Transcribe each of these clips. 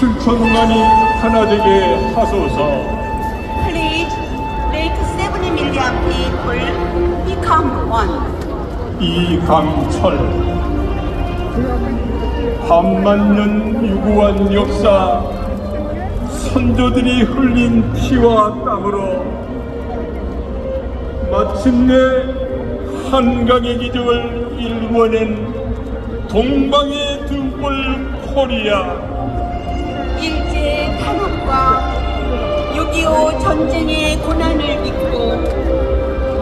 7천만이 하나 되게 하소서. Please make 7 million people. Become one. 이강철. 반만 년 유구한 역사. 선조들이 흘린 피와 땀으로 마침내 한강의 기적을 일궈낸 동방의 등불 코리아 전쟁의 고난을 잊고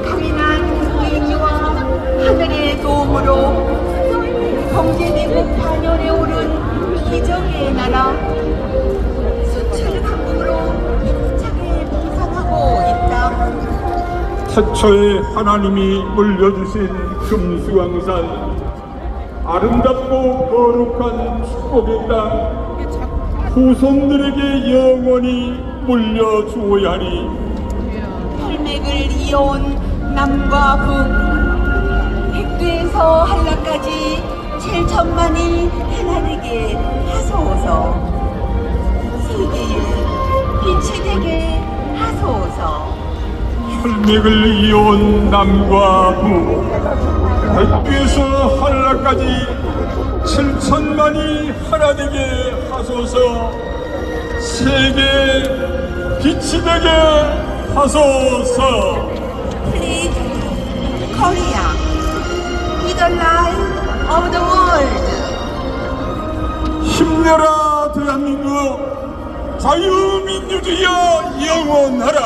강인한 의지와 하늘의 도움으로 경제대국 반열에 오른 기적의 나라 수출 강국으로 힘차게 부상하고 있다. 태초에 하나님이 물려주신 금수강산 아름답고 거룩한 축복의 땅 후손들에게 영원히 물려주어야 하니. 혈맥을 이어온 남과 북 백두에서 한라까지 7천만이 하나되게 하소서. 세계에 빛이 되게 하소서. 혈맥을 이어온 남과 북 백두에서 한라까지 7천만이 하나 되게 하소서 세계 빛이 되게 하소서 Please Korea be the light of the world 힘내라 대한민국 자유민주주의여 영원하라